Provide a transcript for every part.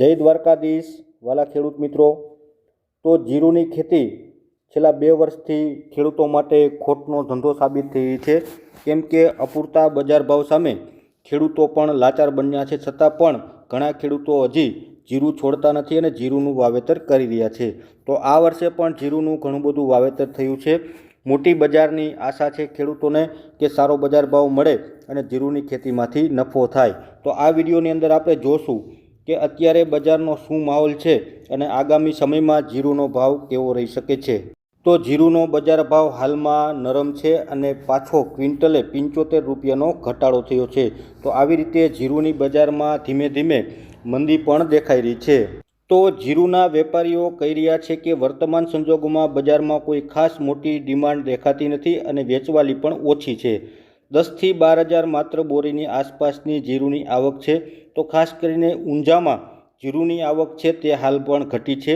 જય દ્વારકાધીશ, વાલા ખેડૂત મિત્રો. તો જીરુની ખેતી છેલ્લા બે વર્ષથી ખેડૂતો માટે ખોટનો ધંધો સાબિત થઈ છે. કેમ કે અપૂરતા બજાર ભાવ સામે ખેડૂતો પણ લાચાર બન્યા છે. છતાં પણ ઘણા ખેડૂતો હજી જીરું છોડતા નથી અને જીરુંનું વાવેતર કરી રહ્યા છે. તો આ વર્ષે પણ જીરુંનું ઘણું બધું વાવેતર થયું છે. મોટી બજારની આશા છે ખેડૂતોને કે સારો બજાર ભાવ મળે અને જીરુંની ખેતીમાંથી નફો થાય. તો આ વિડીયોની અંદર આપણે જોશું કે અત્યારે બજારનો શું માહોલ છે અને આગામી સમયમાં જીરુનો ભાવ કેવો રહી શકે છે? તો જીરુનો બજાર ભાવ હાલમાં નરમ છે અને પાછો ક્વિન્ટલે પંચોતેર રૂપિયાનો ઘટાડો થયો છે. તો આવી રીતે જીરુની બજારમાં ધીમે ધીમે મંદી પણ દેખાઈ રહી છે. તો જીરુના વેપારીઓ કહી રહ્યા છે કે વર્તમાન સંજોગોમાં બજારમાં કોઈ ખાસ મોટી ડિમાન્ડ દેખાતી નથી અને વેચવાલી પણ ઓછી છે. દસથી બાર હજાર માત્ર બોરીની આસપાસની જીરુની આવક છે. તો ખાસ કરીને ઊંઝામાં જીરુની આવક છે તે હાલ પણ ઘટી છે.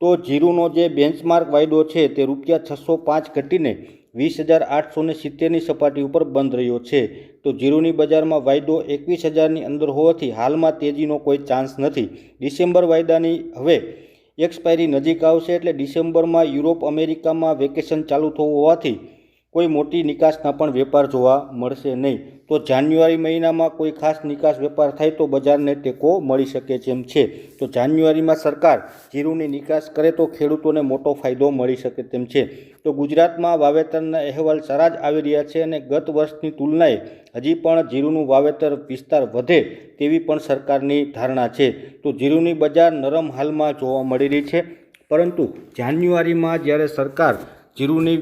તો જીરુનો જે બેન્ચમાર્ક વાયદો છે તે રૂપિયા છસો પાંચ ઘટીને વીસ હજાર આઠસો ને સિત્તેરની સપાટી ઉપર બંધ રહ્યો છે. તો જીરુની બજારમાં વાયદો એકવીસ હજારની અંદર હોવાથી હાલમાં તેજીનો કોઈ ચાન્સ નથી. ડિસેમ્બર વાયદાની હવે એક્સપાયરી નજીક આવશે એટલે ડિસેમ્બરમાં યુરોપ અમેરિકામાં વેકેશન ચાલુ થવું હોવાથી કોઈ મોટી નિકાસના પણ વેપાર જોવા મળશે નહીં. તો જાન્યુઆરી મહિનામાં કોઈ ખાસ નિકાસ વેપાર થાય તો બજારને ટેકો મળી શકે જેમ છે. તો જાન્યુઆરીમાં સરકાર જીરુની નિકાસ કરે તો ખેડૂતોને મોટો ફાયદો મળી શકે તેમ છે. તો ગુજરાતમાં વાવેતરના અહેવાલ સારા જ આવી રહ્યા છે અને ગત વર્ષની તુલનાએ હજી પણ જીરુનું વાવેતર વિસ્તાર વધે તેવી પણ સરકારની ધારણા છે. તો જીરુની બજાર નરમ હાલમાં જોવા મળી રહી છે. પરંતુ જાન્યુઆરીમાં જ્યારે સરકાર જીરુની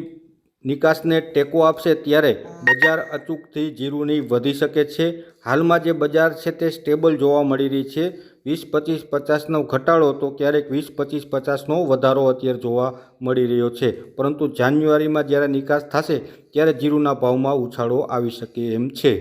નિકાસને ટેકો આપશે ત્યારે બજાર અચૂકથી જીરુની વધી શકે છે. હાલમાં જે બજાર છે તે સ્ટેબલ જોવા મળી રહી છે. વીસ પચીસ પચાસનો ઘટાડો તો ક્યારેક વીસ પચીસ પચાસનો વધારો અત્યારે જોવા મળી રહ્યો છે. પરંતુ જાન્યુઆરીમાં જ્યારે નિકાસ થશે ત્યારે જીરુના ભાવમાં ઉછાળો આવી શકે એમ છે.